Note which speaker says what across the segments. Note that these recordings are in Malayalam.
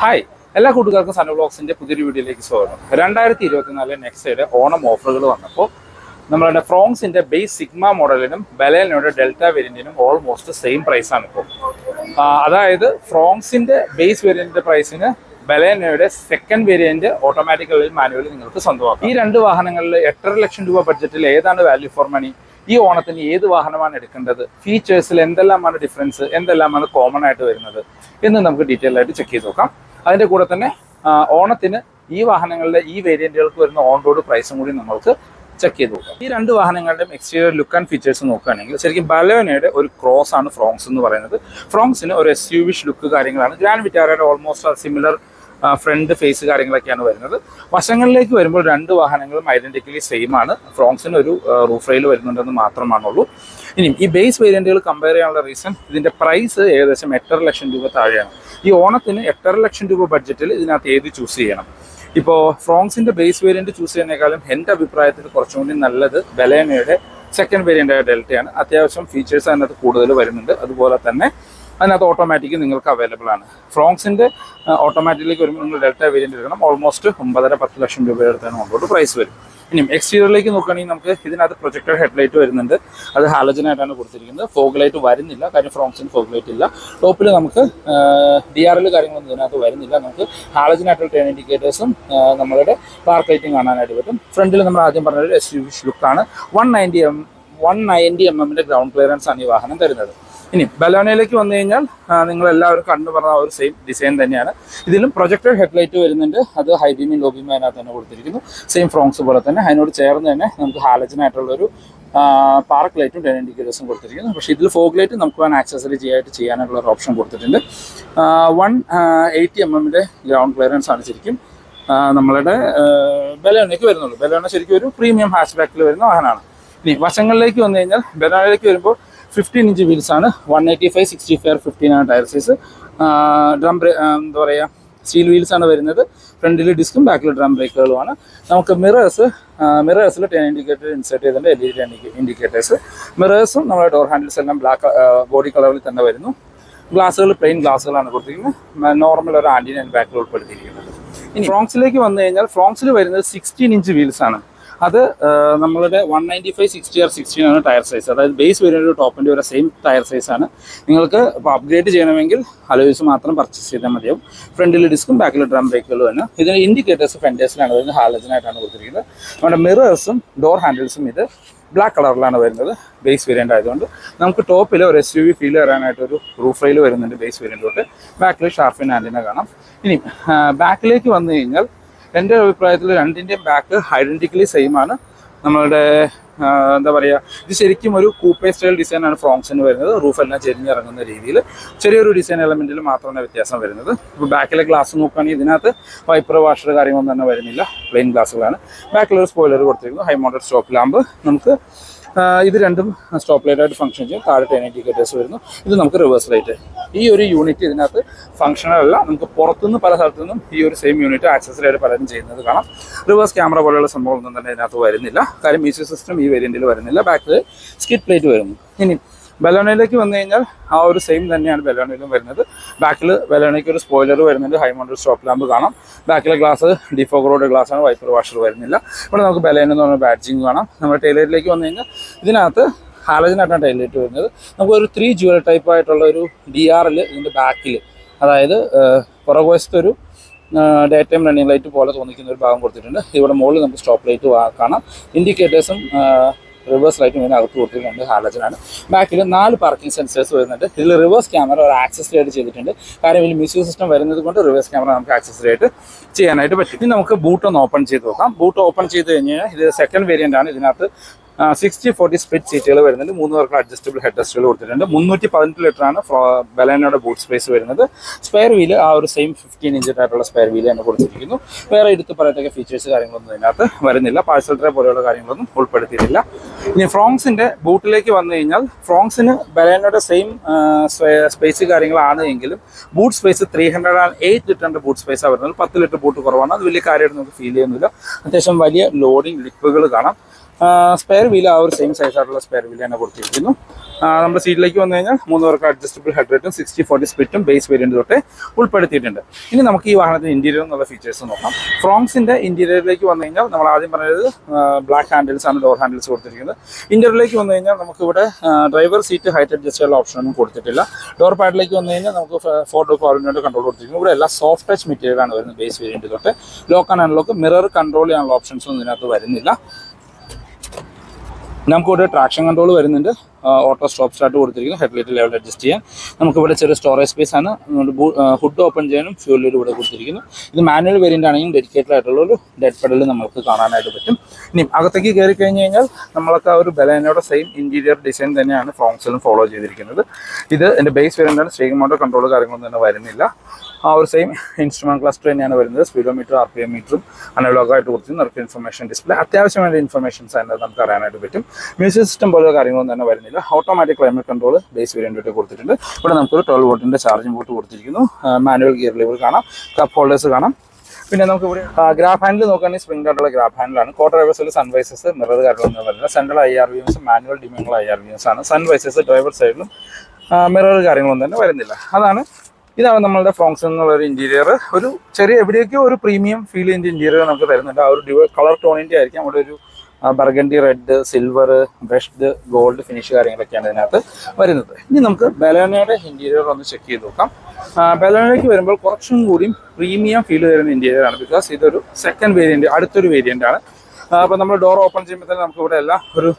Speaker 1: ഹായ്. എല്ലാ കൂട്ടുകാർക്കും സന ബ്ലോഗ്സിന്റെ പുതിയൊരു വീഡിയോയിലേക്ക് സ്വാഗതം. രണ്ടായിരത്തി ഇരുപത്തിനാല് നെക്സയുടെ ഓണം ഓഫറുകൾ വന്നപ്പോൾ നമ്മളുടെ ഫ്രോങ്സിന്റെ ബേസ് സിഗ്മ മോഡലിനും ബലേനയുടെ ഡെൽറ്റ വേരിയന്റിനും ഓൾമോസ്റ്റ് സെയിം പ്രൈസ് ആണ് ഇപ്പോൾ അതായത് ഫ്രോങ്സിന്റെ ബേസ് വേരിയന്റിന്റെ പ്രൈസിന് ബലേനയുടെ സെക്കൻഡ് വേരിയന്റ് ഓട്ടോമാറ്റിക്കലി മാനുവലി നിങ്ങൾക്ക് സ്വന്തമാക്കാം. ഈ രണ്ട് വാഹനങ്ങളിൽ എട്ടര ലക്ഷം രൂപ ബഡ്ജറ്റിൽ ഏതാണ് വാല്യൂ ഫോർ മണി ഈ ഓണത്തിന് ഏത് വാഹനമാണ് എടുക്കേണ്ടത്? ഫീച്ചേഴ്സിൽ എന്തെല്ലാമാണ് ഡിഫറൻസ് എന്തെല്ലാമാണ് കോമൺ ആയിട്ട് വരുന്നത്? എന്ന് നമുക്ക് ഡീറ്റെയിൽ ആയിട്ട് ചെക്ക് ചെയ്ത് നോക്കാം. അതിന്റെ കൂടെ തന്നെ ഓണത്തിന് ഈ വാഹനങ്ങളുടെ ഈ വേരിയന്റുകൾക്ക് വരുന്ന ഓൺ റോഡ് പ്രൈസും കൂടി നമ്മൾക്ക് ചെക്ക് ചെയ്ത് നോക്കാം. ഈ രണ്ട് വാഹനങ്ങളുടെയും എക്സ്റ്റീരിയർ ലുക്ക് ആൻഡ് ഫീച്ചേഴ്സ് നോക്കുകയാണെങ്കിൽ ശരിക്കും ബലോനയുടെ ഒരു ക്രോസ് ആണ് ഫ്രോങ്സ് എന്ന് പറയുന്നത്. ഫ്രോങ്സിന് ഒരു എസ് യു വിഷ് ലുക്ക് കാര്യങ്ങളാണ്. ഗ്രാൻഡ് വിറ്റാരയുടെ ഓൾമോസ്റ്റ് സിമിലർ ഫ്രണ്ട് ഫേസ് കാര്യങ്ങളൊക്കെയാണ് വരുന്നത്. വശങ്ങളിലേക്ക് വരുമ്പോൾ രണ്ട് വാഹനങ്ങളും ഐഡന്റിക്കലി സെയിം ആണ്. ഫ്രോങ്സിന് ഒരു റൂഫ് റെയിൽ വരുന്നുണ്ടെന്ന് മാത്രമാണുള്ളൂ. ഇനി ഈ ബേസ് വേരിയന്റുകൾ കമ്പയർ ചെയ്യാനുള്ള റീസൺ ഇതിന്റെ പ്രൈസ് ഏകദേശം എട്ടര ലക്ഷം രൂപ താഴെയാണ്. ഈ ഓണത്തിന് എട്ടര ലക്ഷം രൂപ ബഡ്ജറ്റിൽ ഇതിനകത്ത് ഏത് ചൂസ് ചെയ്യണം? ഇപ്പോൾ ഫ്രോങ്സിന്റെ ബേസ് വേരിയന്റ് ചൂസ് ചെയ്യുന്നതിനേക്കാളും എന്റെ അഭിപ്രായത്തിൽ കുറച്ചും കൂടി നല്ലത് ബലേനയുടെ സെക്കൻഡ് വേരിയന്റ് ആയ ഡെൽറ്റയാണ്. അത്യാവശ്യം ഫീച്ചേഴ്സ് അതിനകത്ത് കൂടുതൽ വരുന്നുണ്ട്. അതുപോലെ തന്നെ അതിനകത്ത് ഓട്ടോമാറ്റിക് നിങ്ങൾക്ക് അവൈലബിൾ ആണ്. ഫ്രോങ്സിന്റെ ഓട്ടോമാറ്റിക്കിലേക്ക് വരുമ്പോൾ നിങ്ങൾ ഡെൽറ്റ വേരിയന്റ് എടുക്കണം. ഓൾമോസ്റ്റ് ഒമ്പതര പത്ത് ലക്ഷം രൂപയുടെ അടുത്താണ് മുമ്പോട്ട് പ്രൈസ് വരും. ഇനിയും എക്സ്റ്റീരിയറിലേക്ക് നോക്കുകയാണെങ്കിൽ നമുക്ക് ഇതിനകത്ത് പ്രൊജക്ടഡ് ഹെഡ്ലൈറ്റ് വരുന്നുണ്ട്. അത് ഹാലജനായിട്ടാണ് കൊടുത്തിരിക്കുന്നത്. ഫോഗ് ലൈറ്റ് വരുന്നില്ല. കാര്യം ഫ്രോങ്സിന് ഫോഗ് ലൈറ്റ് ഇല്ല. ടോപ്പിൽ നമുക്ക് ഡി ആർ എൽ കാര്യങ്ങളൊന്നും ഇതിനകത്ത് വരുന്നില്ല. നമുക്ക് ഹാലജനായിട്ടുള്ള ടേൺ ഇൻഡിക്കേറ്റേഴ്സും നമ്മളുടെ പാർക്ക് ലൈറ്റും കാണാനായിട്ട് പറ്റും. ഫ്രണ്ടിൽ നമ്മൾ ആദ്യം പറഞ്ഞൊരു എസ് യു ലുക്കാണ് one ninety M one ninety M എമ്മിന്റെ ഗ്രൗണ്ട് ക്ലിയറൻസ് ആണ് ഈ വാഹനം തരുന്നത്. ഇനി ബലോനയിലേക്ക് വന്നു കഴിഞ്ഞാൽ നിങ്ങൾ എല്ലാവരും കണ്ടു പറഞ്ഞ ഒരു സെയിം ഡിസൈൻ തന്നെയാണ്. ഇതിലും പ്രൊജക്ടഡ് ഹെഡ്ലൈറ്റ് വരുന്നുണ്ട്. അത് ഹൈബീമിയും ബീമിൻ ലോ അതിനകത്ത് തന്നെ കൊടുത്തിരിക്കുന്നു. സെയിം ഫ്രോങ്സ് പോലെ തന്നെ. അതിനോട് ചേർന്ന് തന്നെ നമുക്ക് ഹാലജനായിട്ടുള്ളൊരു പാർക്ക് ലൈറ്റും ടെൻ ഇൻഡിക്കേറ്റേഴ്സും കൊടുത്തിരിക്കുന്നു. പക്ഷേ ഇതിൽ ഫോഗ് ലൈറ്റ് നമുക്ക് വേണം ആക്സസറി ചെയ്യായിട്ട് ചെയ്യാനുള്ള ഒരു ഓപ്ഷൻ കൊടുത്തിട്ടുണ്ട്. വൺ എയ്റ്റി എം എമ്മിന്റെ ഗ്രൗണ്ട് ക്ലിയറൻസ് ആണ് ശരിക്കും നമ്മളുടെ ബലോണയ്ക്ക് വരുന്നുള്ളൂ. ബലോണ ശരിക്കും ഒരു പ്രീമിയം ഹാച്ച് ബാക്കിൽ വരുന്ന വാഹനമാണ്. ഇനി വശങ്ങളിലേക്ക് വന്നു കഴിഞ്ഞാൽ ബലോണയിലേക്ക് വരുമ്പോൾ ഫിഫ്റ്റീൻ ഇഞ്ച് വീൽസ് ആണ്. One eighty five sixty five fifteen ആണ് ടയർ സൈസ് ഡ്രം എന്താ പറയുക സ്റ്റീൽ വീൽസ് ആണ് വരുന്നത്. ഫ്രണ്ടിൽ ഡിസ്കും ബാക്കിൽ ഡ്രം ബ്രേക്കുകളുമാണ് നമുക്ക് മിറേഴ്സ് മിറേഴ്സിൽ ടെൻ ഇൻഡിക്കേറ്റർ ഇൻസേർട്ട് ചെയ്തിട്ടുണ്ട് എൽ ഇ ഡി ഇൻഡിക്കേറ്റേഴ്സ് മിറേഴ്സും നമ്മുടെ ഡോർ ഹാൻഡിൽസ് എല്ലാം ബ്ലാക്ക് ബോഡി കളറിൽ തന്നെ വരുന്നു. ഗ്ലാസ്സുകൾ പ്ലെയിൻ ഗ്ലാസ്സുകളാണ് കൊടുത്തിരിക്കുന്നത്. നോർമൽ ഒരു ആന്റിന ബാക്കിൽ ഉൾപ്പെടുത്തിയിരിക്കുന്നത്. ഇനി ഫ്രോങ്സിലേക്ക് വന്നു കഴിഞ്ഞാൽ ഫ്രോങ്സിൽ വരുന്നത് സിക്സ്റ്റീൻ ഇഞ്ച് വീൽസ് ആണ്. അത് നമ്മളുടെ one ninety five sixty R sixteen ആണ് ടയർ സൈസ് അതായത് ബേസ് വേരിയന്റ് ടോപ്പിന്റെ ഒരു സെയിം ടയർ സൈസാണ് നിങ്ങൾക്ക് ഇപ്പോൾ അപ്ഗ്രേഡ് ചെയ്യണമെങ്കിൽ അലോയ്സ് മാത്രം പർച്ചേസ് ചെയ്താൽ മതിയാവും. ഫ്രണ്ടിൽ ഡിസ്കും ബാക്കിൽ ഡ്രം ബ്രേക്കുകളും തന്നെ ഇതിന് ഇൻഡിക്കേറ്റേഴ്സ് ഫെൻഡേഴ്സിലാണ് വരുന്നത് ഹാലജനായിട്ടാണ് കൊടുത്തിരിക്കുന്നത്. നമ്മുടെ മിറേഴ്സും ഡോർ ഹാൻഡിൽസും ഇത് ബ്ലാക്ക് കളറിലാണ് വരുന്നത് ബേസ് വേരിയന്റ് ആയതുകൊണ്ട്. നമുക്ക് ടോപ്പിൽ ഒരു എസ് യു വി ഫീൽ വരാനായിട്ട് ഒരു റൂഫ് റെയിൽ വരുന്നുണ്ട് ബേസ് വേരിയന്റ് തൊട്ട്. ബാക്കിൽ ഷാർഫിൻ ആൻഡിനെ കാണാം. ഇനി ബാക്കിലേക്ക് വന്നു കഴിഞ്ഞാൽ എന്റെ അഭിപ്രായത്തിൽ രണ്ടിന്റെയും ബാക്ക് ഐഡന്റിക്കലി സെയിം ആണ്. നമ്മളുടെ എന്താ പറയുക ഇത് ശരിക്കും ഒരു കൂപ്പേ സ്റ്റൈൽ ഡിസൈനാണ് ഫ്രോങ്സിന് വരുന്നത്. റൂഫ് എല്ലാം ചെരിഞ്ഞിറങ്ങുന്ന രീതിയിൽ ചെറിയൊരു ഡിസൈൻ എലമെന്റിൽ മാത്രമാണ് വ്യത്യാസം വരുന്നത്. ഇപ്പോൾ ബാക്കിലെ ഗ്ലാസ് നോക്കുകയാണെങ്കിൽ ഇതിനകത്ത് വൈപ്പർ വാഷർ കാര്യങ്ങളൊന്നും തന്നെ വരുന്നില്ല. പ്ലെയിൻ ഗ്ലാസ്സുകളാണ് ബാക്കിലൊരു സ്പോയിലർ കൊടുത്തിരിക്കുന്നു. ഹൈ മോഡൽ സ്റ്റോപ്പ് ലാമ്പ് നമുക്ക് ഇത് രണ്ടും സ്റ്റോപ്പ് ലൈറ്റ് ആയിട്ട് ഫംഗ്ഷൻ ചെയ്യും. താഴെ ടെൻ ഇൻഡിക്കേറ്റേഴ്സ് വരുന്നു. ഇത് നമുക്ക് റിവേഴ്സ് ലൈറ്റ് ഈ ഒരു യൂണിറ്റ് ഇതിനകത്ത് ഫംഗ്ഷണൽ അല്ല. നമുക്ക് പുറത്തുനിന്ന് പല സ്ഥലത്തു നിന്നും ഈ ഒരു സെയിം യൂണിറ്റ് ആക്സസറി ആയിട്ട് പലരും ചെയ്യുന്നത് കാണാം. റിവേഴ്സ് ക്യാമറ പോലെയുള്ള സംഭവങ്ങളൊന്നും തന്നെ ഇതിനകത്ത് വരുന്നില്ല. കാര്യം മ്യൂസിക് സിസ്റ്റം ഈ വേരിയന്റിൽ വരുന്നില്ല. ബാക്കിൽ സ്കിറ്റ് പ്ലേറ്റ് വരുന്നു. ഇനി ബലോണയിലേക്ക് വന്നു കഴിഞ്ഞാൽ ആ ഒരു സെയിം തന്നെയാണ് ബലോണയിലും വരുന്നത്. ബാക്കിൽ ബലോണയ്ക്ക് ഒരു സ്പോയിലർ വരുന്നുണ്ട്. ഹൈ മൗണ്ടഡ് സ്റ്റോപ്പ് ലാമ്പ് കാണാം. ബാക്കിലെ ഗ്ലാസ് ഡിഫോഗറോഡ് ഗ്ലാസ് ആണ്. വൈപ്പർ വാഷർ വരുന്നില്ല. ഇവിടെ നമുക്ക് ബലേന എന്ന് പറഞ്ഞ ബാഡ്ജിങ് കാണാം. നമ്മൾ ടൈലറിലേക്ക് വന്നു കഴിഞ്ഞാൽ ഇതിനകത്ത് ഹാലജനായിട്ടാണ് ടൈലറ്റ് വരുന്നത്. നമുക്കൊരു ത്രീ ജുവൽ ടൈപ്പ് ആയിട്ടുള്ള ഒരു ഡി ആറിൽ ഇതിന്റെ ബാക്കിൽ അതായത് പുറകുവശത്തൊരു ഡേ ടൈം റണ്ണിംഗ് ലൈറ്റ് പോലെ തോന്നിക്കുന്ന ഒരു ഭാഗം കൊടുത്തിട്ടുണ്ട്. ഇവിടെ മുകളിൽ നമുക്ക് സ്റ്റോപ്പ് ലൈറ്റ് കാണാം. ഇൻഡിക്കേറ്റേഴ്സും റിവേഴ്സ് ലൈറ്റും ഇതിന് അകത്ത് കൊടുത്തിട്ടുണ്ട് ഹാലജനാണ്. ബാക്കിൽ നാല് പാർക്കിംഗ് സെൻസേഴ്സ് വരുന്നുണ്ട്. ഇതിൽ റിവേഴ്സ് ക്യാമറ ഒരു ആക്സസറി ആയിട്ട് ചെയ്തിട്ടുണ്ട്. കാര്യം ഇതിൽ മ്യൂസിക് സിസ്റ്റം വരുന്നത് കൊണ്ട് റിവേഴ്സ് ക്യാമറ നമുക്ക് ആക്സസറി ആയിട്ട് ചെയ്യാനായിട്ട് പറ്റും. ഇനി നമുക്ക് ബൂട്ട് ഒന്ന് ഓപ്പൺ ചെയ്ത് നോക്കാം. ബൂട്ട് ഓപ്പൺ ചെയ്ത് കഴിഞ്ഞാൽ ഇത് സെക്കൻഡ് വേരിയന്റ് ആണ്. ഇതിനകത്ത് സിക്സ്റ്റി ഫോർട്ടി സ്പ്ലിറ്റ് സീറ്റുകൾ വരുന്നുണ്ട്. മൂന്ന് പേർക്കുള്ള അഡ്ജസ്റ്റബിൾ ഹെഡ് റെസ്റ്റുകൾ കൊടുത്തിട്ടുണ്ട്. മുന്നൂറ്റി പതിനെട്ട് ലിറ്റർ ആണ് ബലേനയുടെ ബൂട്ട് സ്പേസ് വരുന്നത്. സ്പെയർ വീൽ ആ ഒരു സെയിം ഫിഫ്റ്റീൻ ഇഞ്ചിനായിട്ടുള്ള സ്പെയർ വീൽ തന്നെ കൊടുത്തിരിക്കുന്നു. വേറെ എടുത്ത് പറയത്തക്ക ഫീച്ചേഴ്സ് കാര്യങ്ങളൊന്നും ഇതിനകത്ത് വരുന്നില്ല. പാഴ്സൽ ട്രേ പോലെയുള്ള കാര്യങ്ങളൊന്നും ഉൾപ്പെടുത്തിയിട്ടില്ല. ഇനി ഫ്രോങ്സിന്റെ ബൂട്ടിലേക്ക് വന്നു കഴിഞ്ഞാൽ ഫ്രോങ്സിന് ബലേനയുടെ സെയിം സ്പേസ് കാര്യങ്ങളാണ് എങ്കിലും boot space three hundred and eight ലിറ്ററിന്റെ ബൂട്ട് സ്പേസ് വരുന്നത്. പത്ത് ലിറ്റർ ബൂട്ട് കുറവാണ്. അത് വലിയ കാര്യമായിട്ട് നമുക്ക് ഫീൽ ചെയ്യുന്നില്ല. അത്യാവശ്യം വലിയ ലോഡിംഗ് ലിപ്പുകൾ കാണാം. സ്പെയർ വീൽ ആ ഒരു സെയിം സൈസ് ആയിട്ടുള്ള സ്പെയർ വീൽ തന്നെ കൊടുത്തിരിക്കുന്നു. നമ്മുടെ സീറ്റിലേക്ക് വന്നു കഴിഞ്ഞാൽ മൂന്ന് പേർക്ക് അഡ്ജസ്റ്റബിൾ ഹെഡ് റേറ്റും സിക്സ്റ്റി ഫോർട്ടി സ്പ്ലിറ്റും ബേസ് വേരിയന്റ് തൊട്ട് ഉൾപ്പെടുത്തിയിട്ടുണ്ട്. ഇനി നമുക്ക് ഈ വാഹനത്തിന് ഇന്റീരിയർ എന്നുള്ള ഫീച്ചേഴ്സ് നോക്കാം. ഫ്രോങ്സിന്റെ ഇന്റീരിയറിലേക്ക് വന്നു കഴിഞ്ഞാൽ നമ്മൾ ആദ്യം പറഞ്ഞത് ബ്ലാക്ക് ഹാൻഡിൽസ് ആണ് ഡോർ ഹാൻഡിൽസ് കൊടുത്തിരിക്കുന്നത്. ഇന്റീരിയറിലേക്ക് വന്നു കഴിഞ്ഞാൽ നമുക്ക് ഇവിടെ ഡ്രൈവർ സീറ്റ് ഹൈറ്റ് അഡ്ജസ്റ്റ് ഓപ്ഷനൊന്നും കൊടുത്തിട്ടില്ല. ഡോർ പാഡിലേക്ക് വന്നു കഴിഞ്ഞാൽ നമുക്ക് ഫോർ ഡോർ പവറിന്റെ കൺട്രോൾ കൊടുത്തിരിക്കുന്നു. ഇവിടെ എല്ലാം സോഫ്റ്റ് ടച്ച് മെറ്റീരിയലാണ് വരുന്നത് ബേസ് വേരിയന്റ് തൊട്ട്. Lock and unlock mirror control ചെയ്യാനുള്ള ഓപ്ഷൻസ് ഒന്നും ഇതിനകത്ത് വരുന്നില്ല. നമുക്കിവിടെ ട്രാക്ഷൻ കൺട്രോൾ വരുന്നുണ്ട്. ഓട്ടോ സ്റ്റോപ്പ് സ്റ്റാർട്ട് കൊടുത്തിരിക്കുന്നു. ഹെഡ്ലൈറ്റ് ലെവൽ അഡ്ജസ്റ്റ് ചെയ്യാൻ. നമുക്കിവിടെ ചെറിയ സ്റ്റോറേജ് സ്പേസ് ആണ്. ഹുഡ് ഓപ്പൺ ചെയ്യാനും ഫ്യൂൽ ഇവിടെ കൊടുത്തിരിക്കുന്നു. ഇത് മാനുവൽ വേരിയന്റ് ആണെങ്കിൽ ഡെഡിക്കേറ്റഡ് ആയിട്ടുള്ള ഒരു ഡെഡ് പെഡൽ നമുക്ക് കാണാനായിട്ട് പറ്റും. ഇനി അകത്തേക്ക് കയറി കഴിഞ്ഞ് കഴിഞ്ഞാൽ നമ്മളൊക്കെ ആ ഒരു ബലേനയുടെ സെയിം ഇന്റീരിയർ ഡിസൈൻ തന്നെയാണ് ഫ്രോങ്സിലും ഫോളോ ചെയ്തിരിക്കുന്നത്. ഇത് എന്റെ ബേസ് വേരിയന്റാണ് സ്റ്റേക്കിംഗ് മോട്ടർ കൺട്രോൾ കാര്യങ്ങളൊന്നും തന്നെ വരുന്നില്ല. ആ ഒരു സെയിം ഇൻസ്ട്രുമെന്റ് ക്ലസ്റ്റർ തന്നെയാണ് വരുന്നത്. സ്പീഡോമീറ്റർ ആർ പി എം മീറ്ററും അനലോഗായിട്ട് കൊടുത്ത് നമുക്ക് ഇൻഫർമേഷൻ ഡിസ്പ്ലേ അത്യാവശ്യം വേണ്ട ഇൻഫർമേഷൻസ് അതിനകത്ത് നമുക്ക് അറിയാനായിട്ട് പറ്റും. മ്യൂസിക് സിസ്റ്റം പോലെ കാര്യങ്ങളൊന്നും തന്നെ വരുന്നില്ല. Automatic climate control base variant കൊടുത്തിട്ടുണ്ട്. ഇവിടെ നമുക്ക് ട്വൽവ് വോട്ടിന്റെ ചാർജിംഗ് ബോട്ട് കൊടുത്തിരിക്കുന്നു. മാനുവൽ ഗിയർ ലിവർ കാണാം. കപ്പ് ഹോൾഡേഴ്സ് കാണാം. പിന്നെ നമുക്ക് ഇവിടെ ഗ്രാഫ് ഹാൻഡിൽ നോക്കുകയാണെങ്കിൽ സ്പ്രിംഗ് ആയിട്ടുള്ള ഗ്രാഫ് ഹാൻഡിലാണ് കോട്ടർ ഡ്രൈവേഴ്സിൽ സൺവൈസസ് മിറർ കാര്യങ്ങളൊന്നും വരുന്നത് central I R V Ms manual ഡിമിങ്ങൾ I R V Ms ആണ്. സൺവൈസസ് ഡ്രൈവർ സൈഡിലും മിറർ കാര്യങ്ങളൊന്നും തന്നെ വരുന്നില്ല. അതാണ് ഇതാണ് നമ്മളുടെ ഫ്രോങ്സ് എന്നുള്ള ഒരു ഇന്റീരിയർ ഒരു ചെറിയ എവിടെയൊക്കെയോ ഒരു പ്രീമിയം ഫീൽ ചെയ്യുന്ന ഇന്റീരിയർ നമുക്ക് തരുന്നുണ്ട്. ആ ഒരു കളർ ടോണിന്റെ ആയിരിക്കും അവിടെ ഒരു burgundy red silver brushed gold finish കാര്യങ്ങളൊക്കെയാണ് ഇതിനകത്ത് വരുന്നത്. ഇനി നമുക്ക് ബലോനയുടെ ഇന്റീരിയർ ഒന്ന് ചെക്ക് ചെയ്ത് നോക്കാം. ബലോനയ്ക്ക് വരുമ്പോൾ കുറച്ചും കൂടിയും പ്രീമിയം ഫീൽ തരുന്ന ഇന്റീരിയർ ആണ്. ബിക്കോസ് ഇതൊരു സെക്കൻഡ് വേരിയന്റ് അടുത്തൊരു വേരിയന്റ് ആണ്. അപ്പോൾ നമ്മൾ ഡോർ ഓപ്പൺ ചെയ്യുമ്പോൾ തന്നെ നമുക്ക് ഇവിടെ എല്ലാം ഒരു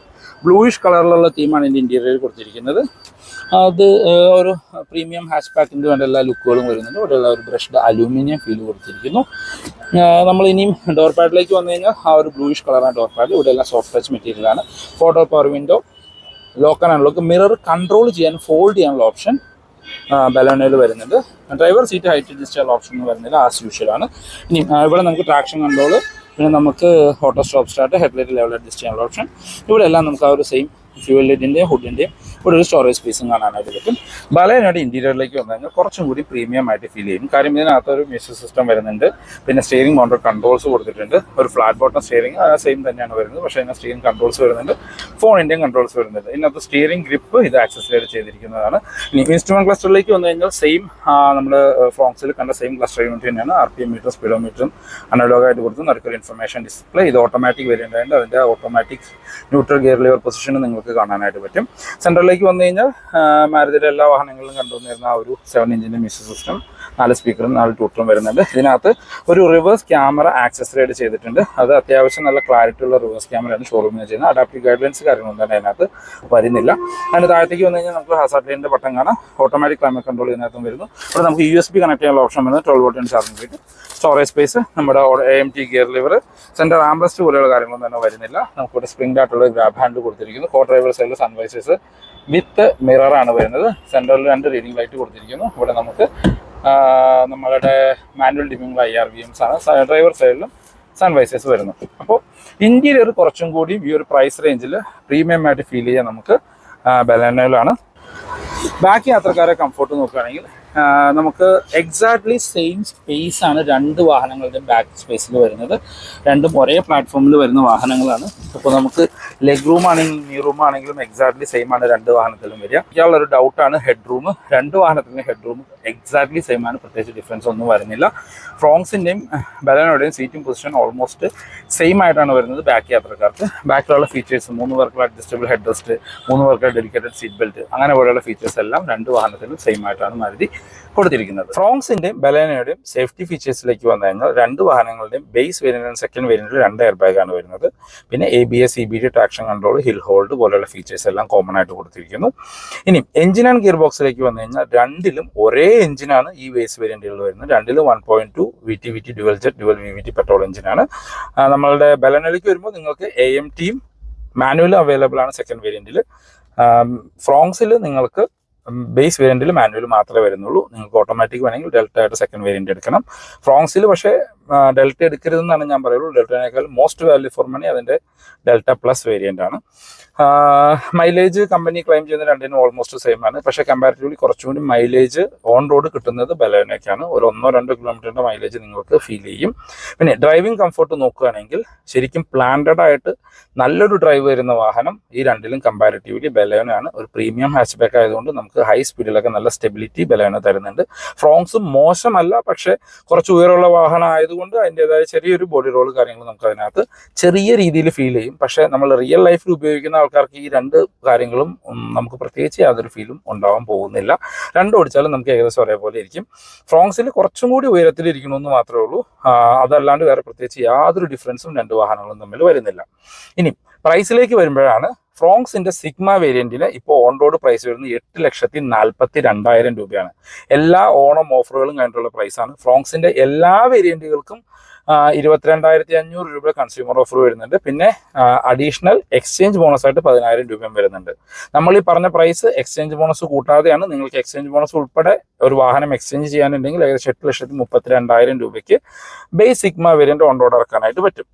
Speaker 1: ബ്ലൂയിഷ് കളറിലുള്ള തീമാണ് ഇതിന്റെ ഇന്റീരിയർ കൊടുത്തിരിക്കുന്നത്. അത് ഒരു പ്രീമിയം ഹാഷ് പാക്കിന്റെ വേണ്ട എല്ലാ ലുക്കുകളും വരുന്നുണ്ട്. ഇവിടെയുള്ള ഒരു ബ്രഷ്ഡ് അലൂമിനിയം ഫീൽ കൊടുത്തിരിക്കുന്നു. നമ്മൾ ഇനിയും ഡോർ പാഡിലേക്ക് വന്നു കഴിഞ്ഞാൽ ആ ഒരു ബ്ലൂയിഷ് കളറാണ് ഡോർ പാഡ് ഇവിടെ എല്ലാം സോഫ്റ്റ് ടച്ച് മെറ്റീരിയലാണ് photo power window lock and mirror control ചെയ്യാൻ ഫോൾഡ് ചെയ്യാനുള്ള ഓപ്ഷൻ ബലോണയിൽ വരുന്നുണ്ട്. ഡ്രൈവർ സീറ്റ് ഹൈറ്റ് അഡ്ജസ്റ്റ് ചെയ്യാനുള്ള ഓപ്ഷൻ എന്ന് വരുന്നില്ല ആസ് യൂഷ്വൽ ആണ്. ഇനി ഇവിടെ നമുക്ക് ട്രാക്ഷൻ കൺട്രോൾ പിന്നെ നമുക്ക് auto stop start headlight level adjust ചെയ്യാനുള്ള ഓപ്ഷൻ ഇവിടെ എല്ലാം നമുക്ക് ആ ഒരു സെയിം ഫ്യൂൽ ലൈറ്റിന്റെയും ഹുഡിന്റെയും ഇവിടെ ഒരു സ്റ്റോറേജ് സ്പേസും കാണാനായിട്ട് പറ്റും ബലേനയുടെ ഇന്റീരിയറിലേക്ക് വന്നു കഴിഞ്ഞാൽ കുറച്ചും കൂടി പ്രീമിയം ആയിട്ട് ഫീൽ ചെയ്യും. കാര്യം ഇതിനകത്ത് ഒരു മ്യൂസിക് സിസ്റ്റം വരുന്നുണ്ട്. പിന്നെ സ്റ്റിയറിംഗ് മോട്ടർ കൺട്രോൾസ് കൊടുത്തിട്ടുണ്ട്. ഒരു ഫ്ലാറ്റ് ബോട്ടം സ്റ്റിയറിംഗ് സെയിം തന്നെയാണ് വരുന്നത്. പക്ഷേ ഇതിന് സ്റ്റിയറിംഗ് കൺട്രോൾസ് വരുന്നുണ്ട്. ഫോണിന്റെയും കൺട്രോൾസ് വരുന്നുണ്ട്. ഇതിനകത്ത് സ്റ്റിയറിംഗ് ഗ്രിപ്പ് ഇത് ആക്സസറൈഡ് ചെയ്തിരിക്കുന്നതാണ്. ഇനി ഇൻസ്ട്രുമെന്റ് ക്ലസ്റ്ററിലേക്ക് വന്നു കഴിഞ്ഞാൽ സെയിം നമ്മൾ ഫ്രോങ്സിൽ കണ്ട സെയിം ക്ലസ്റ്റർ യൂണിറ്റ് തന്നെയാണ്. ആർ പി എം മീറ്റർ സ്പീഡോമീറ്ററും അനലോഗായിട്ട് കൊടുത്ത് നടുക്കൊരു ഇൻഫർമേഷൻ ഡിസ്പ്ലേ ഇത് ഓട്ടോമാറ്റിക് ആയതുകൊണ്ട് അതിന്റെ automatic neutral gear lever position നിങ്ങൾക്ക് കാണാനായിട്ട് പറ്റും. സെൻട്രലിലേക്ക് വന്നു കഴിഞ്ഞാൽ മാരുതിയുടെ എല്ലാ വാഹനങ്ങളിലും കണ്ടുവന്നിരുന്ന ആ ഒരു സെവൻ ഇഞ്ചിന്റെ മിഷൻ സിസ്റ്റം നാല് സ്പീക്കറും നാല് ട്യൂട്ടറും വരുന്നുണ്ട്. ഇതിനകത്ത് ഒരു റിവേഴ്സ് ക്യാമറ ആക്സസറൈഡ് ചെയ്തിട്ടുണ്ട്. അത് അത്യാവശ്യം നല്ല ക്ലാരിറ്റി ഉള്ള റിവേഴ്സ് ക്യാമറയാണ് ഷോറൂമിൽ ചെയ്യുന്നത്. അഡാപ്റ്റീവ് ഗൈഡ് ലൈൻസ് കാര്യങ്ങളൊന്നും തന്നെ അതിനകത്ത് വരുന്നില്ല. അതിന് താഴത്തേക്ക് വന്നു കഴിഞ്ഞാൽ നമുക്ക് ലൈനിന്റെ ബട്ടൺ കാണാം. ഓട്ടോമാറ്റിക് ക്ലൈമറ്റ് കൺട്രോൾ ഇതിനകത്തും വരുന്നു. അപ്പോൾ നമുക്ക് യു എസ് ബി കണക്ട് ചെയ്യാനുള്ള ഓപ്ഷൻ വരുന്നത് ട്വൽവ് വോട്ടിന്റെ ചാർജിംഗ് റേറ്റ് സ്റ്റോറേജ് സ്പേസ് നമ്മുടെ A M T gear lever centre armrest പോലെയുള്ള കാര്യങ്ങളൊന്നും തന്നെ വരുന്നില്ല. നമുക്കിവിടെ സ്പ്രിംഗ് ആയിട്ടുള്ള ഗ്രാബ് ഹാൻഡിൽ കൊടുത്തിരിക്കുന്നു. കോ ഡ്രൈവർ സൈഡിൽ സൺവൈസേഴ്സ് വിത്ത് മിററാണ് വരുന്നത്. സെന്ററിൽ രണ്ട് റീഡിംഗ് ലൈറ്റ് കൊടുത്തിരിക്കുന്നു. ഇവിടെ നമുക്ക് നമ്മളുടെ manual dimming I R V Ms ആണ് ഡ്രൈവർ സൈഡിലും സൺവൈസേഴ്സ് വരുന്നു. അപ്പോൾ ഇന്റീരിയർ കുറച്ചും കൂടി ഈ ഒരു പ്രൈസ് റേഞ്ചിൽ പ്രീമിയം ആയിട്ട് ഫീൽ ചെയ്യാൻ നമുക്ക് ബലാനയിലാണ്. ബാക്കി യാത്രക്കാരെ കംഫോർട്ട് നോക്കുകയാണെങ്കിൽ നമുക്ക് എക്സാക്ട്ലി സെയിം സ്പേസ് ആണ് രണ്ട് വാഹനങ്ങളുടെ ബാക്ക് സ്പേസിൽ വരുന്നത്. രണ്ടും ഒരേ പ്ലാറ്റ്ഫോമിൽ വരുന്ന വാഹനങ്ങളാണ്. അപ്പോൾ നമുക്ക് ലെഗ് റൂം ആണെങ്കിലും നീ റൂം ആണെങ്കിലും എക്സാക്ട്ലി സെയിം ആണ് രണ്ട് വാഹനത്തിലും വരിക. ഇയാളൊരു ഡൗട്ടാണ് ഹെഡ് റൂം രണ്ട് വാഹനത്തിലും ഹെഡ് റൂം എക്സാക്ട്ലി സെയിം ആണ് പ്രത്യേകിച്ച് ഡിഫറൻസ് ഒന്നും വരുന്നില്ല. ഫ്രോങ്സിന്റെയും ബലനോടെയും സീറ്റും പൊസിഷൻ ഓൾമോസ്റ്റ് സെയിം ആയിട്ടാണ് വരുന്നത് ബാക്ക് യാത്രക്കാർക്ക്. ബാക്കിലുള്ള ഫീച്ചേഴ്സ് മൂന്ന് പേർക്കുള്ള അഡ്ജസ്റ്റബിൾ ഹെഡ് റെസ്റ്റ് മൂന്ന് പേർക്കുള്ള ഡെഡിക്കേറ്റഡ് സീറ്റ് ബെൽറ്റ് അങ്ങനെ പോലെയുള്ള ഫീച്ചേഴ്സ് എല്ലാം രണ്ട് വാഹനത്തിലും സെയിം ആയിട്ടാണ് മാരുതി. കൊടുത്തിരിക്കുന്നത്. ഫ്രോങ്സിന്റെയും ബലേനയുടെയും സേഫ്റ്റി ഫീച്ചേഴ്സിലേക്ക് വന്നു കഴിഞ്ഞാൽ രണ്ട് വാഹനങ്ങളുടെയും ബേസ് വേരിയന്റിലും സെക്കൻഡ് വേരിയന്റിലും രണ്ട് എയർ ബാഗ് ആണ് വരുന്നത്. പിന്നെ A B S C B D traction control hill hold പോലെയുള്ള ഫീച്ചേഴ്സ് എല്ലാം കോമൺ ആയിട്ട് കൊടുത്തിരിക്കുന്നു. ഇനി എഞ്ചിൻ ആൻഡ് ഗിയർ ബോക്സിലേക്ക് വന്നു കഴിഞ്ഞാൽ രണ്ടിലും ഒരേ എഞ്ചിനാണ് ഈ ബേസ് വേരിയന്റുകൾ വരുന്നത്. രണ്ടിലും one point two V T V T dual jet dual V V T petrol എഞ്ചിനാണ് നമ്മളുടെ ബലനയിലേക്ക് വരുമ്പോൾ നിങ്ങൾക്ക് എ എം ടിയും മാനുവലും അവൈലബിൾ ആണ് സെക്കൻഡ് വേരിയന്റിൽ ഫ്രോങ്സിൽ നിങ്ങൾക്ക് ബേസ് വേരിയന്റിൽ മാനുവൽ മാത്രമേ വരുന്നുള്ളൂ. നിങ്ങൾക്ക് ഓട്ടോമാറ്റിക് വേണമെങ്കിൽ ഡെൽറ്റ ആയിട്ട് സെക്കൻഡ് വേരിയന്റ് എടുക്കണം. ഫ്രോങ്സിൽ പക്ഷേ ഡെൽറ്റ എടുക്കരുതെന്നാണ് ഞാൻ പറയുള്ളൂ. ഡെൽറ്റനേക്കാൾ മോസ്റ്റ് വാല്യൂ ഫോർ മണി അതിന്റെ ഡെൽറ്റ പ്ലസ് വേരിയന്റ് ആണ്. മൈലേജ് കമ്പനി ക്ലെയിം ചെയ്യുന്ന രണ്ടിനും ഓൾമോസ്റ്റ് സെയിം ആണ്. പക്ഷേ കമ്പാരിറ്റീവ്ലി കുറച്ചുകൂടി മൈലേജ് ഓൺ റോഡ് കിട്ടുന്നത് ബലേനൊക്കെയാണ് ഒരു ഒന്നോ രണ്ടോ കിലോമീറ്ററിന്റെ മൈലേജ് നിങ്ങൾക്ക് ഫീൽ ചെയ്യും. പിന്നെ ഡ്രൈവിംഗ് കംഫർട്ട് നോക്കുകയാണെങ്കിൽ ശരിക്കും പ്ലാന്റഡ് ആയിട്ട് നല്ലൊരു ഡ്രൈവ് വരുന്ന വാഹനം ഈ രണ്ടിലും കമ്പാരിറ്റീവ്ലി ബലേനാണ് ഒരു പ്രീമിയം ഹാച്ച് ബാക്ക് ആയതുകൊണ്ട് നമുക്ക് ഹൈ സ്പീഡിലൊക്കെ നല്ല സ്റ്റെബിലിറ്റി ബലേന തരുന്നുണ്ട്. ഫ്രോങ്സ് മോശമല്ല പക്ഷേ കുറച്ച് ഉയരമുള്ള വാഹനം ആയതുകൊണ്ട് അതിന്റെതായ ചെറിയൊരു ബോഡി റോൾ കാര്യങ്ങൾ നമുക്ക് അതിനകത്ത് ചെറിയ രീതിയിൽ ഫീൽ ചെയ്യും. പക്ഷേ നമ്മൾ റിയൽ ലൈഫിൽ ഉപയോഗിക്കുന്ന ആൾക്കാർക്ക് ഈ രണ്ട് കാര്യങ്ങളും നമുക്ക് പ്രത്യേകിച്ച് യാതൊരു ഫീലും ഉണ്ടാവാൻ പോകുന്നില്ല. രണ്ട് ഓടിച്ചാലും നമുക്ക് ഏകദേശം ഒരേപോലെ ഇരിക്കും. ഫ്രോങ്സിൽ കുറച്ചും കൂടി ഉയരത്തിൽ ഇരിക്കണമെന്ന് മാത്രമേ ഉള്ളൂ. അതല്ലാണ്ട് വേറെ പ്രത്യേകിച്ച് യാതൊരു ഡിഫറൻസും രണ്ട് വാഹനങ്ങളും തമ്മിൽ വരുന്നില്ല. ഇനി പ്രൈസിലേക്ക് വരുമ്പോഴാണ് ഫ്രോങ്സിന്റെ സിഗ്മ വേരിയന്റിൽ ഇപ്പോൾ ഓൺ റോഡ് പ്രൈസ് വരുന്നത് എട്ട് ലക്ഷത്തി നാൽപ്പത്തി രണ്ടായിരം രൂപയാണ്. എല്ലാ ഓണം ഓഫറുകളും കഴിഞ്ഞിട്ടുള്ള പ്രൈസാണ് ഫ്രോങ്സിന്റെ എല്ലാ വേരിയന്റുകൾക്കും ഇരുപത്തിരണ്ടായിരത്തി അഞ്ഞൂറ് രൂപ കൺസ്യൂമർ ഓഫർ വരുന്നുണ്ട്. പിന്നെ അഡീഷണൽ എക്സ്ചേഞ്ച് ബോണസ് ആയിട്ട് പതിനായിരം രൂപയും വരുന്നുണ്ട്. നമ്മൾ ഈ പറഞ്ഞ പ്രൈസ് എക്സ്ചേഞ്ച് ബോണസ് കൂട്ടാതെയാണ് നിങ്ങൾക്ക് എക്സ്ചേഞ്ച് ബോണസ് ഉൾപ്പെടെ ഒരു വാഹനം എക്സ്ചേഞ്ച് ചെയ്യാനുണ്ടെങ്കിൽ ഏകദേശം എട്ട് ലക്ഷത്തി മുപ്പത്തി രണ്ടായിരം രൂപയ്ക്ക് basic sigma variant on road ഇറക്കാനായിട്ട് പറ്റും.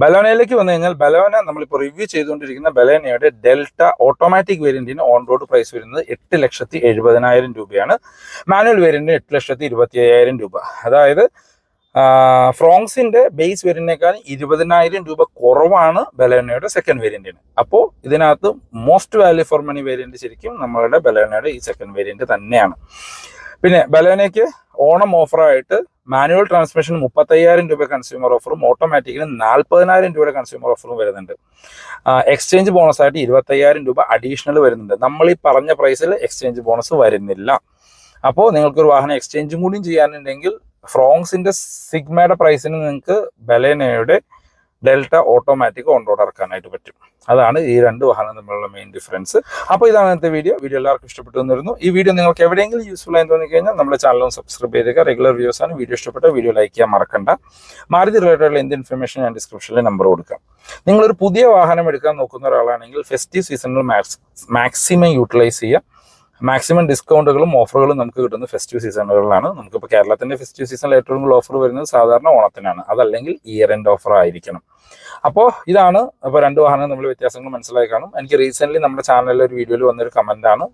Speaker 1: ബലോനയിലേക്ക് വന്നു കഴിഞ്ഞാൽ ബലോന നമ്മളിപ്പോൾ റിവ്യൂ ചെയ്തുകൊണ്ടിരിക്കുന്ന ബലോനയുടെ ഡെൽറ്റ ഓട്ടോമാറ്റിക് വേരിയന്റിന് ഓൺ റോഡ് പ്രൈസ് വരുന്നത് എട്ട് ലക്ഷത്തി എഴുപതിനായിരം രൂപയാണ്. മാനുവൽ വേരിയന്റിന് എട്ട് ലക്ഷത്തി ഇരുപത്തി അയ്യായിരം രൂപ. അതായത് ഫ്രോങ്സിന്റെ ബേസ് വേരിയന്റിനേക്കാൾ ഇരുപതിനായിരം രൂപ കുറവാണ് ബലോനയുടെ സെക്കൻഡ് വേരിയന്റിന് അപ്പോൾ ഇതിനകത്ത് most value for money variant ശരിക്കും നമ്മളുടെ ബലോനയുടെ ഈ സെക്കൻഡ് വേരിയന്റ് തന്നെയാണ്. പിന്നെ ബലോനയ്ക്ക് ഓണം ഓഫറായിട്ട് മാനുവൽ ട്രാൻസ്മിഷൻ മുപ്പത്തയ്യായിരം രൂപ കൺസ്യൂമർ ഓഫറും ഓട്ടോമാറ്റിക്കിന് നാൽപ്പതിനായിരം രൂപയുടെ കൺസ്യൂമർ ഓഫറും വരുന്നുണ്ട്. എക്സ്ചേഞ്ച് ബോണസ് ആയിട്ട് ഇരുപത്തയ്യായിരം രൂപ അഡീഷണൽ വരുന്നുണ്ട്. നമ്മൾ ഈ പറഞ്ഞ പ്രൈസിൽ എക്സ്ചേഞ്ച് ബോണസ് വരുന്നില്ല. അപ്പോൾ നിങ്ങൾക്കൊരു വാഹനം എക്സ്ചേഞ്ചും കൂടിയും ചെയ്യാനുണ്ടെങ്കിൽ ഫ്രോങ്സിന്റെ സിഗ്മയുടെ പ്രൈസിന് നിങ്ങൾക്ക് ബലേനയുടെ ഡെൽറ്റ ഓട്ടോമാറ്റിക് ഓൺ റോഡ് ഇറക്കാനായിട്ട് പറ്റും. അതാണ് ഈ രണ്ട് വാഹനം തമ്മിലുള്ള മെയിൻ ഡിഫറൻസ് അപ്പോൾ ഇതാണ് ഇന്നത്തെ വീഡിയോ വീഡിയോ എല്ലാവർക്കും ഇഷ്ടപ്പെട്ടു എന്നിരുന്നു. ഈ വീഡിയോ നിങ്ങൾക്ക് എവിടെയെങ്കിലും യൂസ്ഫുൾ ആയി തോന്നി കഴിഞ്ഞാൽ നമ്മുടെ ചാനലും സബ്സ്ക്രൈബ് ചെയ്തേക്കുക റെഗുലർ വ്യൂസ് ആണ്. വീഡിയോ ഇഷ്ടപ്പെട്ട വീഡിയോ ലൈക്ക് ചെയ്യാൻ മറക്കണ്ട. മാരുതി റിലേറ്റഡ് എന്ത് ഇൻഫർമേഷൻ ഞാൻ ഡിസ്ക്രിപ്ഷനിൽ നമ്പർ കൊടുക്കാം. നിങ്ങളൊരു പുതിയ വാഹനം എടുക്കാൻ നോക്കുന്ന ഒരാളാണെങ്കിൽ ഫെസ്റ്റീവ് സീസണിൽ മാക്സിമം യൂട്ടിലൈസ് ചെയ്യുക. മാക്സിമം ഡിസ്കൗണ്ടുകളും ഓഫറുകളും നമുക്ക് കിട്ടുന്ന ഫെസ്റ്റീവ് സീസണുകളിലാണ് നമുക്കിപ്പോൾ കേരളത്തിന്റെ ഫെസ്റ്റീവ് സീസണിൽ ഏറ്റവും കൂടുതൽ ഓഫർ വരുന്നത് സാധാരണ ഓണത്തിനാണ്. അതല്ലെങ്കിൽ ഇയർ എൻഡ് ഓഫർ ആയിരിക്കണം. അപ്പോൾ ഇതാണ് അപ്പോൾ രണ്ട് വാഹനങ്ങൾ നമ്മൾ വ്യത്യാസങ്ങൾ മനസ്സിലായി കാണും. എനിക്ക് റീസെന്റ്ലി നമ്മുടെ ചാനലിൽ ഒരു വീഡിയോയിൽ വന്നൊരു ആണ്.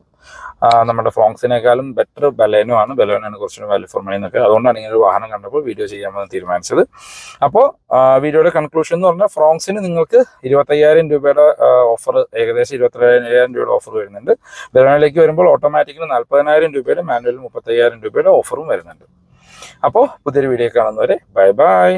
Speaker 1: നമ്മുടെ ഫ്രോങ്സിനേക്കാളും ബെറ്റർ ബലേനോ ആണ്. ബലേനാണ് കുറച്ചുകൂടി വാല്യൂ ഫോർ മണി എന്നൊക്കെ. അതുകൊണ്ടാണ് ഇങ്ങനെ ഒരു വാഹനം കണ്ടപ്പോൾ വീഡിയോ ചെയ്യാമെന്ന് തീരുമാനിച്ചത്. അപ്പോൾ വീഡിയോയുടെ കൺക്ലൂഷൻ എന്ന് പറഞ്ഞാൽ ഫ്രോങ്സിന് നിങ്ങൾക്ക് ഇരുപത്തയ്യായിരം രൂപയുടെ ഓഫർ ഏകദേശം ഇരുപത്തയ്യായിരം രൂപയുടെ ഓഫർ വരുന്നുണ്ട്. ബലേനയിലേക്ക് വരുമ്പോൾ ഓട്ടോമാറ്റിക്കലി നാൽപ്പതിനായിരം രൂപയുടെ മാനുവൽ മുപ്പത്തയ്യായിരം രൂപയുടെ ഓഫറും വരുന്നുണ്ട്. അപ്പോൾ പുതിയൊരു വീഡിയോ കാണുന്നവരെ ബൈ ബൈ